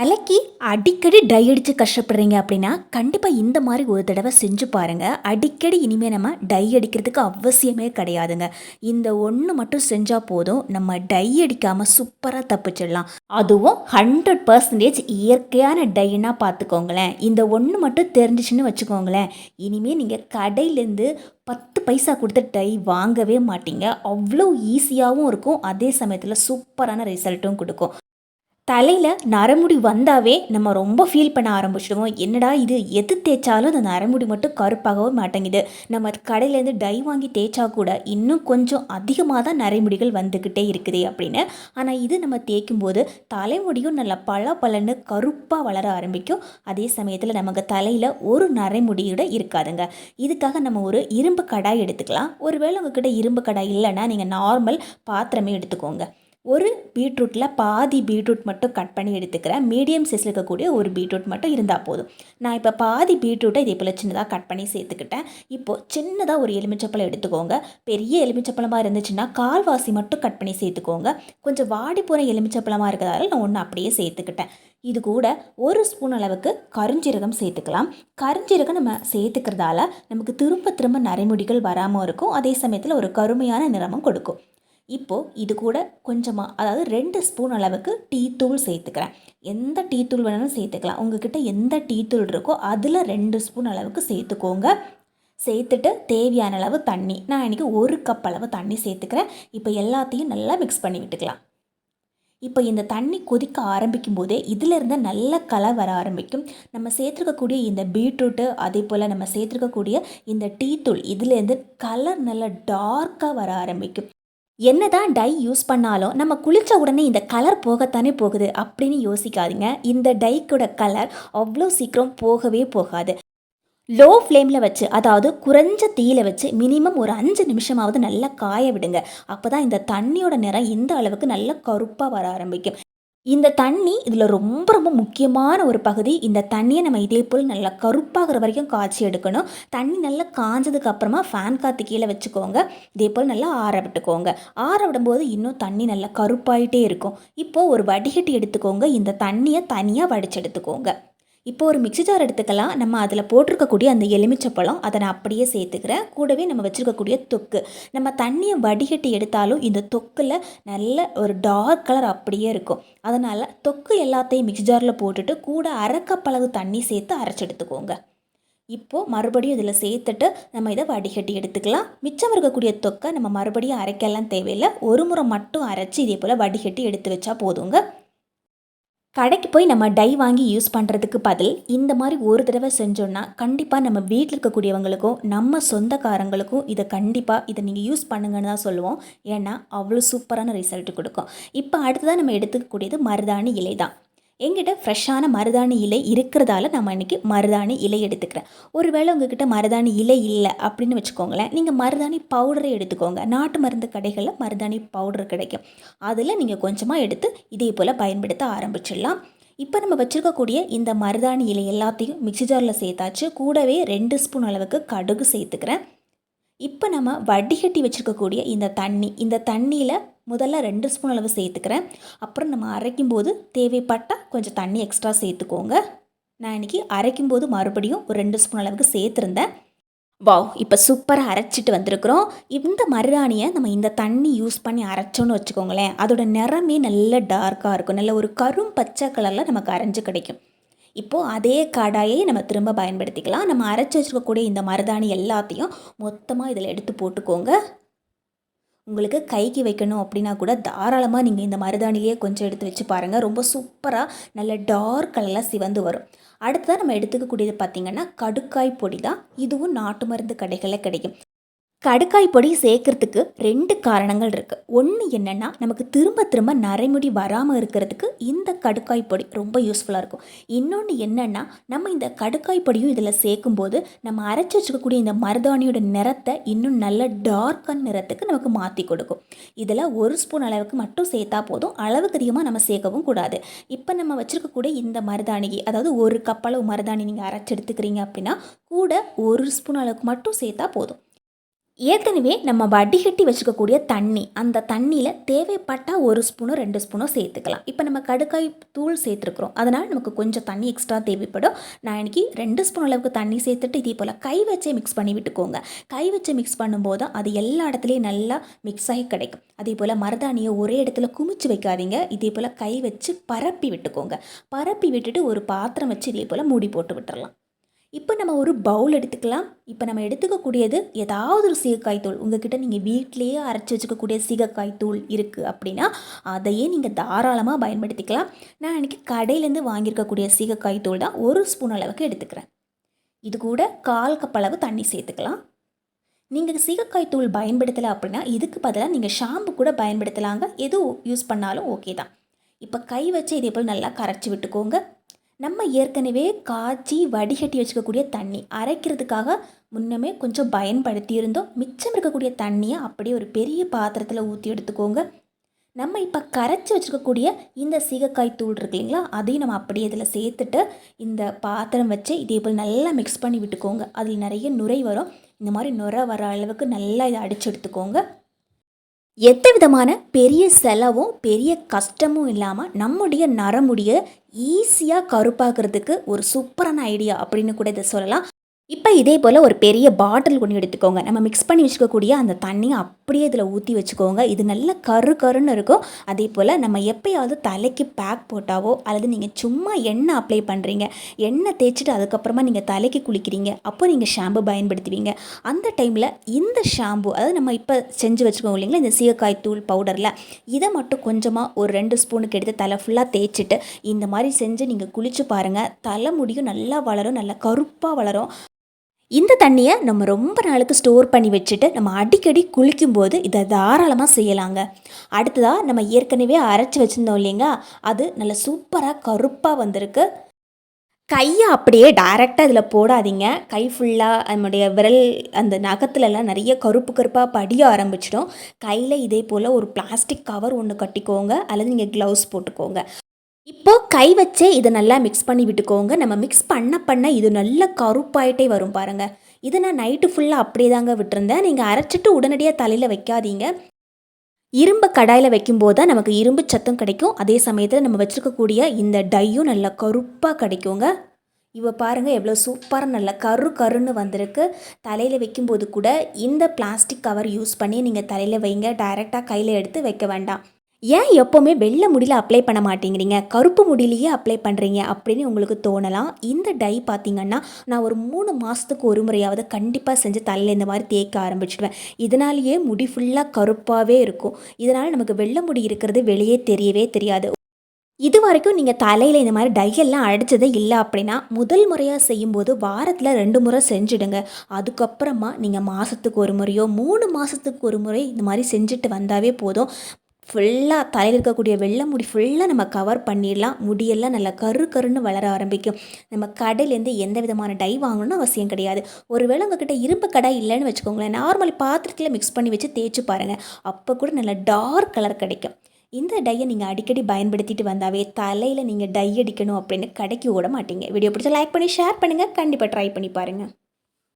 தலைக்கு அடிக்கடி டை அடித்து கஷ்டப்படுறீங்க அப்படின்னா கண்டிப்பாக இந்த மாதிரி ஒரு தடவை செஞ்சு பாருங்கள் அடிக்கடி இனிமேல் நம்ம டை அடிக்கிறதுக்கு அவசியமே கிடையாதுங்க. இந்த ஒன்று மட்டும் செஞ்சால் போதும். நம்ம டை அடிக்காமல் சூப்பராக தப்பிச்சிடலாம். அதுவும் ஹண்ட்ரட் பர்சன்டேஜ் இயற்கையான டைன்னா பார்த்துக்கோங்களேன் இந்த ஒன்று மட்டும் தெரிஞ்சிச்சுன்னு வச்சுக்கோங்களேன். இனிமேல் நீங்கள் கடையிலேருந்து பத்து பைசா கொடுத்து டை வாங்கவே மாட்டீங்க. அவ்வளோ ஈஸியாகவும் இருக்கும். அதே சமயத்தில் சூப்பரான ரிசல்ட்டும் கொடுக்கும். தலையில் நரமுடி வந்தாவே நம்ம ரொம்ப ஃபீல் பண்ண ஆரம்பிச்சிடுவோம். என்னடா இது? எது தேய்ச்சாலும் அந்த நரமுடி மட்டும் கருப்பாகவே மாட்டேங்குது. நம்ம கடையிலேருந்து டை வாங்கி தேய்ச்சா கூட இன்னும் கொஞ்சம் அதிகமாக தான் நரைமுடிகள் வந்துக்கிட்டே இருக்குது அப்படின்னு. ஆனால் இது நம்ம தேய்க்கும் போது தலைமுடியும் நல்லா பல பலன்னு கருப்பாக வளர ஆரம்பிக்கும். அதே சமயத்தில் நமக்கு தலையில் ஒரு நரைமுடியோட இருக்காதுங்க. இதுக்காக நம்ம ஒரு இரும்பு கடாய் எடுத்துக்கலாம். ஒருவேளை உங்ககிட்ட இரும்பு கடாய் இல்லைன்னா நீங்கள் நார்மல் பாத்திரமே எடுத்துக்கோங்க. ஒரு பீட்ரூட்டில் பாதி பீட்ரூட் மட்டும் கட் பண்ணி எடுத்துக்கிறேன். மீடியம் சைஸில் இருக்கக்கூடிய ஒரு பீட்ரூட் மட்டும் இருந்தால் போதும். நான் இப்போ பாதி பீட்ரூட்டை இதே போல் சின்னதாக கட் பண்ணி சேர்த்துக்கிட்டேன். இப்போது சின்னதாக ஒரு எலுமிச்சப்பழம் எடுத்துக்கோங்க. பெரிய எலுமிச்சப்பழமாக இருந்துச்சுன்னா கால்வாசி மட்டும் கட் பண்ணி சேர்த்துக்கோங்க. கொஞ்சம் வாடி போகிற எலுமிச்சப்பழமாக இருக்கிறதால நான் ஒன்று அப்படியே சேர்த்துக்கிட்டேன். இது கூட ஒரு ஸ்பூன் அளவுக்கு கருஞ்சீரகம் சேர்த்துக்கலாம். கருஞ்சீரகம் நம்ம சேர்த்துக்கிறதால நமக்கு திரும்ப திரும்ப நரைமுடிகள் வராமல் இருக்கும். அதே சமயத்தில் ஒரு கருமையான நிறமும் கொடுக்கும். இப்போது இது கூட கொஞ்சமாக அதாவது ரெண்டு ஸ்பூன் அளவுக்கு டீ தூள் சேர்த்துக்கிறேன். எந்த டீ தூள் வேணாலும் சேர்த்துக்கலாம். உங்ககிட்ட எந்த டீ தூள் இருக்கோ அதில் ரெண்டு ஸ்பூன் அளவுக்கு சேர்த்துக்கோங்க. சேர்த்துட்டு தேவையான அளவு தண்ணி. நான் இன்றைக்கி ஒரு கப் அளவு தண்ணி சேர்த்துக்கிறேன். இப்போ எல்லாத்தையும் நல்லா மிக்ஸ் பண்ணி விட்டுக்கலாம். இப்போ இந்த தண்ணி கொதிக்க ஆரம்பிக்கும் போதே இதிலிருந்து நல்ல கலர் வர ஆரம்பிக்கும். நம்ம சேர்த்துருக்கக்கூடிய இந்த பீட்ரூட்டு அதே போல் நம்ம சேர்த்துருக்கக்கூடிய இந்த டீ தூள் இதுலேருந்து கலர் நல்லா டார்க்காக வர ஆரம்பிக்கும். என்னதான் டை யூஸ் பண்ணாலும் நம்ம குளித்த உடனே இந்த கலர் போகத்தானே போகுது அப்படின்னு யோசிக்காதீங்க. இந்த டைக்கோட கலர் அவ்வளோ சீக்கிரம் போகவே போகாது. லோ ஃப்ளேமில் வச்சு அதாவது குறைஞ்ச தீயில வச்சு மினிமம் ஒரு அஞ்சு நிமிஷமாவது நல்லா காய விடுங்க. அப்போ தான் இந்த தண்ணியோட நிறம் இந்த அளவுக்கு நல்லா கருப்பாக வர ஆரம்பிக்கும். இந்த தண்ணி இதில் ரொம்ப ரொம்ப முக்கியமான ஒரு பகுதி. இந்த தண்ணியை நம்ம இதே போல் நல்லா கருப்பாகிற வரைக்கும் காய்ச்சி எடுக்கணும். தண்ணி நல்லா காஞ்சதுக்கு அப்புறமா ஃபேன் காற்று கீழே வச்சுக்கோங்க. இதே போல் நல்லா ஆற விட்டுக்கோங்க. ஆற விடும்போது இன்னும் தண்ணி நல்லா கருப்பாயிட்டே இருக்கும். இப்போது ஒரு வடிகட்டி எடுத்துக்கோங்க. இந்த தண்ணியை தனியாக வடிச்செடுத்துக்கோங்க இப்போ ஒரு மிக்சி ஜார் எடுத்துக்கலாம். நம்ம அதில் போட்டிருக்கக்கூடிய அந்த எலுமிச்சப்பழம் அதை நான் அப்படியே சேர்த்துக்கிறேன். கூடவே நம்ம வச்சுருக்கக்கூடிய தொக்கு. நம்ம தண்ணியை வடிகட்டி எடுத்தாலும் இந்த தொக்கில் நல்ல ஒரு டார்க் கலர் அப்படியே இருக்கும். அதனால் தொக்கு எல்லாத்தையும் மிக்சி ஜாரில் போட்டுட்டு கூட அரைக்கப்பளவு தண்ணி சேர்த்து அரைச்சி எடுத்துக்கோங்க. இப்போது மறுபடியும் இதில் சேர்த்துட்டு நம்ம இதை வடிகட்டி எடுத்துக்கலாம். மிச்சம் இருக்கக்கூடிய தொக்கை நம்ம மறுபடியும் அரைக்கலாம் தேவையில்லை. ஒரு முறை மட்டும் அரைச்சி இதே போல் வடிகட்டி எடுத்து வச்சா போதுங்க. கடைக்கு போய் நம்ம டை வாங்கி யூஸ் பண்ணுறதுக்கு பதில் இந்த மாதிரி ஒரு தடவை செஞ்சோன்னா கண்டிப்பாக நம்ம வீட்டில் இருக்கக்கூடியவங்களுக்கும் நம்ம சொந்தக்காரங்களுக்கும் இதை கண்டிப்பாக இதை நீங்கள் யூஸ் பண்ணுங்கன்னு தான் சொல்லுவோம். ஏன்னா அவ்வளோ சூப்பரான ரிசல்ட் கொடுக்கும். இப்போ அடுத்ததாக நம்ம எடுத்துக்கக்கூடியது மருதாணி இலை தான். எங்கிட்ட ஃப்ரெஷ்ஷான மருதாணி இலை இருக்கிறதால நம்ம இன்றைக்கி மருதாணி இலை எடுத்துக்கிறேன். ஒருவேளை உங்ககிட்ட மருதாணி இலை இல்லை அப்படின்னு வச்சுக்கோங்களேன் நீங்கள் மருதாணி பவுடரை எடுத்துக்கோங்க. நாட்டு மருந்து கடைகளில் மருதாணி பவுடர் கிடைக்கும். அதில் நீங்கள் கொஞ்சமாக எடுத்து இதே போல் பயன்படுத்த ஆரம்பிச்சிடலாம். இப்போ நம்ம வச்சுருக்கக்கூடிய இந்த மருதாணி இலை எல்லாத்தையும் மிக்சி ஜாரில் சேர்த்தாச்சு. கூடவே ரெண்டு ஸ்பூன் அளவுக்கு கடுகு சேர்த்துக்கிறேன். இப்போ நம்ம வடிகட்டி வச்சுருக்கக்கூடிய இந்த தண்ணி இந்த தண்ணியில் முதல்ல ரெண்டு ஸ்பூன் அளவு சேர்த்துக்கிறேன். அப்புறம் நம்ம அரைக்கும் போது தேவைப்பட்டால் கொஞ்சம் தண்ணி எக்ஸ்ட்ரா சேர்த்துக்கோங்க. நான் இன்றைக்கி அரைக்கும் போது மறுபடியும் ஒரு ரெண்டு ஸ்பூன் அளவுக்கு சேர்த்துருந்தேன். வாவ் இப்போ சூப்பராக அரைச்சிட்டு வந்திருக்கிறோம். இந்த மருதாணியை நம்ம இந்த தண்ணி யூஸ் பண்ணி அரைச்சோன்னு வச்சுக்கோங்களேன். அதோட நிறமே நல்ல டார்க்காக இருக்கும். நல்ல ஒரு கரும் பச்சை கலரில் நமக்கு அரைஞ்சு கிடைக்கும். இப்போது அதே கடாயை நம்ம திரும்ப பயன்படுத்திக்கலாம். நம்ம அரைச்சி வச்சுருக்கக்கூடிய இந்த மருதாணி எல்லாத்தையும் மொத்தமாக இதில் எடுத்து போட்டுக்கோங்க. உங்களுக்கு கைக்கு வைக்கணும் அப்படின்னா கூட தாராளமாக நீங்கள் இந்த மருதாணிலேயே கொஞ்சம் எடுத்து வச்சு பாருங்கள் ரொம்ப சூப்பராக நல்ல டார்க் கலரில் சிவந்து வரும். அடுத்ததாக நம்ம எடுத்துக்கக்கூடியது பார்த்திங்கன்னா கடுக்காய் பொடி தான். இதுவும் நாட்டு மருந்து கடைகளில் கிடைக்கும். கடுக்காய் பொடி சேர்க்கறதுக்கு ரெண்டு காரணங்கள் இருக்குது ஒன்று என்னென்னா நமக்கு திரும்ப திரும்ப நரைமுடி வராமல் இருக்கிறதுக்கு இந்த கடுக்காய் பொடி ரொம்ப யூஸ்ஃபுல்லாக இருக்கும். இன்னொன்று என்னென்னா நம்ம இந்த கடுக்காய் பொடியும் இதில் சேர்க்கும்போது நம்ம அரைச்சி வச்சுக்கக்கூடிய இந்த மருதாணியோட நிறத்தை இன்னும் நல்ல டார்க்கான நிறத்துக்கு நமக்கு மாற்றி கொடுக்கும். இதில் ஒரு ஸ்பூன் அளவுக்கு மட்டும் சேர்த்தா போதும். அளவுக்கு அதிகமாக நம்ம சேர்க்கவும் கூடாது. இப்போ நம்ம வச்சுருக்கக்கூடிய இந்த மருதாணிக்கு அதாவது ஒரு கப்பளவு மருதாணி நீங்கள் அரைச்சி எடுத்துக்கிறீங்க அப்படின்னா கூட ஒரு ஸ்பூன் அளவுக்கு மட்டும் சேர்த்தா போதும். ஏற்கனவே நம்ம வடிகட்டி வச்சுக்கக்கூடிய தண்ணி அந்த தண்ணியில் தேவைப்பட்டால் ஒரு ஸ்பூனோ ரெண்டு ஸ்பூனோ சேர்த்துக்கலாம். இப்போ நம்ம கடுக்காய் தூள் சேர்த்துருக்குறோம். அதனால் நமக்கு கொஞ்சம் தண்ணி எக்ஸ்ட்ரா தேவைப்படும். நான் இன்னைக்கு ரெண்டு ஸ்பூன் அளவுக்கு தண்ணி சேர்த்துட்டு இதே போல் கை வச்சே மிக்ஸ் பண்ணி விட்டுக்கோங்க. கை வச்சு மிக்ஸ் பண்ணும்போது அது எல்லா இடத்துலையும் நல்லா மிக்ஸ் ஆகி கிடைக்கும். அதே போல் மருதாணியை ஒரே இடத்துல குமிச்சு வைக்காதீங்க. இதே போல் கை வச்சு பரப்பி விட்டுக்கோங்க. பரப்பி விட்டுட்டு ஒரு பாத்திரம் வச்சு இதே போல் மூடி போட்டு விட்டுறலாம். இப்போ நம்ம ஒரு பவுல் எடுத்துக்கலாம். இப்போ நம்ம எடுத்துக்கக்கூடியது ஏதாவது ஒரு சீகக்காய் தூள். உங்ககிட்ட நீங்கள் வீட்டிலேயே அரைச்சி வச்சுக்கக்கூடிய சீகக்காய் தூள் இருக்குது அப்படின்னா அதையே நீங்கள் தாராளமாக பயன்படுத்திக்கலாம். நான் இன்றைக்கி கடையிலேருந்து வாங்கியிருக்கக்கூடிய சீகக்காய் தூள் தான் ஒரு ஸ்பூன் அளவுக்கு எடுத்துக்கிறேன். இது கூட கால் கப் அளவு தண்ணி சேர்த்துக்கலாம். நீங்கள் சீகக்காய் தூள் பயன்படுத்தலை அப்படின்னா இதுக்கு பதிலாக நீங்கள் ஷாம்பு கூட பயன்படுத்தலாங்க. எது யூஸ் பண்ணாலும் ஓகே தான். இப்போ கை வச்சு இதே போல் நல்லா கரைச்சி விட்டுக்கோங்க. நம்ம ஏற்கனவே காய்ச்சி வடிகட்டி வச்சுக்கக்கூடிய தண்ணி அரைக்கிறதுக்காக முன்னமே கொஞ்சம் பயன்படுத்தி இருந்தோம் மிச்சம் இருக்கக்கூடிய தண்ணியை அப்படியே ஒரு பெரிய பாத்திரத்தில் ஊற்றி எடுத்துக்கோங்க. நம்ம இப்போ கரைச்சி வச்சுருக்கக்கூடிய இந்த சீகக்காய் தூள் இருக்கு இல்லைங்களா? அதையும் நம்ம அப்படியே இதில் சேர்த்துட்டு இந்த பாத்திரம் வச்சு இதே போல் நல்லா மிக்ஸ் பண்ணி விட்டுக்கோங்க. அதில் நிறைய நுரை வரும். இந்த மாதிரி நுரை வர அளவுக்கு நல்லா இதை அடிச்சு எடுத்துக்கோங்க. எந்த விதமான பெரிய செலவும் பெரிய கஷ்டமும் இல்லாமல் நம்முடைய நரமுடியை ஈஸியாக கருப்பாக்குறதுக்கு ஒரு சூப்பரான ஐடியா அப்படின்னு கூட இதை சொல்லலாம். இப்போ இதே போல் ஒரு பெரிய பாட்டில் கொண்டு எடுத்துக்கோங்க. நம்ம மிக்ஸ் பண்ணி வச்சுக்கக்கூடிய அந்த தண்ணியை அப்படியே இதில் ஊற்றி வச்சுக்கோங்க. இது நல்ல கரு கருன்னு இருக்கும். அதே போல் நம்ம எப்போயாவது தலைக்கு பேக் போட்டாவோ அல்லது நீங்கள் சும்மா எண்ணெய் அப்ளை பண்ணுறீங்க எண்ணெய் தேய்ச்சிட்டு அதுக்கப்புறமா நீங்கள் தலைக்கு குளிக்கிறீங்க அப்போ நீங்கள் ஷாம்பு பயன்படுத்துவீங்க. அந்த டைமில் இந்த ஷாம்பு அதாவது நம்ம இப்போ செஞ்சு வச்சுக்கோங்க இல்லைங்களா இந்த சீயக்காய் தூள் பவுடரில் இதை மட்டும் கொஞ்சமாக ஒரு ரெண்டு ஸ்பூனுக்கு எடுத்து தலை ஃபுல்லாக தேய்ச்சிட்டு இந்த மாதிரி செஞ்சு நீங்கள் குளிச்சு பாருங்கள் தலை முடியும் நல்லா வளரும் நல்லா கருப்பாக வளரும். இந்த தண்ணியை நம்ம ரொம்ப நாளுக்கு ஸ்டோர் பண்ணி வச்சுட்டு நம்ம அடிக்கடி குளிக்கும்போது இதை தாராளமாக செய்யலாங்க. அடுத்ததாக நம்ம ஏற்கனவே அரைச்சி வச்சுருந்தோம் இல்லைங்க அது நல்ல சூப்பராக கருப்பாக வந்திருக்கு. கையை அப்படியே டைரெக்டாக இதில் போடாதீங்க. கை ஃபுல்லாக நம்முடைய விரல் அந்த நகத்துலலாம் நிறைய கருப்பு கருப்பாக படிய ஆரம்பிச்சிடும். கையில் இதே போல் ஒரு பிளாஸ்டிக் கவர் ஒன்று கட்டிக்கோங்க. அல்லது நீங்கள் க்ளவுஸ் போட்டுக்கோங்க. இப்போது கை வச்சே இதை நல்லா மிக்ஸ் பண்ணி விட்டுக்கோங்க. நம்ம மிக்ஸ் பண்ண பண்ண இது நல்ல கருப்பாயிட்டே வரும் பாருங்கள் இதை நான் நைட்டு ஃபுல்லாக அப்படியே தாங்க விட்டுருந்தேன். நீங்கள் அரைச்சிட்டு உடனடியாக தலையில் வைக்காதீங்க. இரும்பு கடாயில் வைக்கும்போது தான் நமக்கு இரும்பு சத்தம் கிடைக்கும். அதே சமயத்தில் நம்ம வச்சுருக்கக்கூடிய இந்த டையும் நல்லா கருப்பாக கிடைக்குங்க. இவ பாருங்கள் எவ்வளோ சூப்பராக நல்ல கரு கருன்னு வந்திருக்கு. தலையில் வைக்கும்போது கூட இந்த பிளாஸ்டிக் கவர் யூஸ் பண்ணி நீங்கள் தலையில் வைங்க. டைரெக்டாக கையில் எடுத்து வைக்க வேண்டாம். ஏன் எப்போவுமே வெள்ளை முடியில் அப்ளை பண்ண மாட்டேங்கிறீங்க? கருப்பு முடியிலேயே அப்ளை பண்ணுறீங்க அப்படின்னு உங்களுக்கு தோணலாம். இந்த டை பார்த்திங்கன்னா நான் ஒரு மூணு மாதத்துக்கு ஒரு முறையாவது கண்டிப்பாக செஞ்சு தலையில் இந்த மாதிரி தேய்க்க ஆரம்பிச்சிடுவேன் இதனாலேயே முடி ஃபுல்லாக கருப்பாகவே இருக்கும். இதனால் நமக்கு வெள்ளை முடி இருக்கிறது வெளியே தெரியவே தெரியாது. இது வரைக்கும் நீங்கள் தலையில் இந்த மாதிரி டையெல்லாம் அடித்ததே இல்லை அப்படின்னா முதல் முறையாக செய்யும்போது வாரத்தில் ரெண்டு முறை செஞ்சுடுங்க. அதுக்கப்புறமா நீங்கள் மாதத்துக்கு ஒரு முறையோ மூணு மாதத்துக்கு ஒரு முறை இந்த மாதிரி செஞ்சுட்டு வந்தாவே போதும். ஃபுல்லாக தலையில் இருக்கக்கூடிய வெள்ளை முடி ஃபுல்லாக நம்ம கவர் பண்ணிடலாம். முடியெல்லாம் நல்லா கரு கருன்னு வளர ஆரம்பிக்கும். நம்ம கடையிலேருந்து எந்த விதமான டை வாங்கணும்னு அவசியம் கிடையாது. ஒருவேளை உங்ககிட்ட இரும்பு கடை இல்லைன்னு வச்சுக்கோங்களேன் நார்மல் பாத்திரத்தில் மிக்ஸ் பண்ணி வச்சு தேய்ச்சி பாருங்கள் அப்போ கூட நல்லா டார்க் கலர் கிடைக்கும். இந்த டையை நீங்கள் அடிக்கடி பயன்படுத்திட்டு வந்தாவே தலையில் நீங்கள் டை அடிக்கணும் அப்படின்னு கடைக்கு ஓட மாட்டீங்க. வீடியோ பிடிச்சா லைக் பண்ணி ஷேர் பண்ணுங்கள் கண்டிப்பாக ட்ரை பண்ணி பாருங்கள்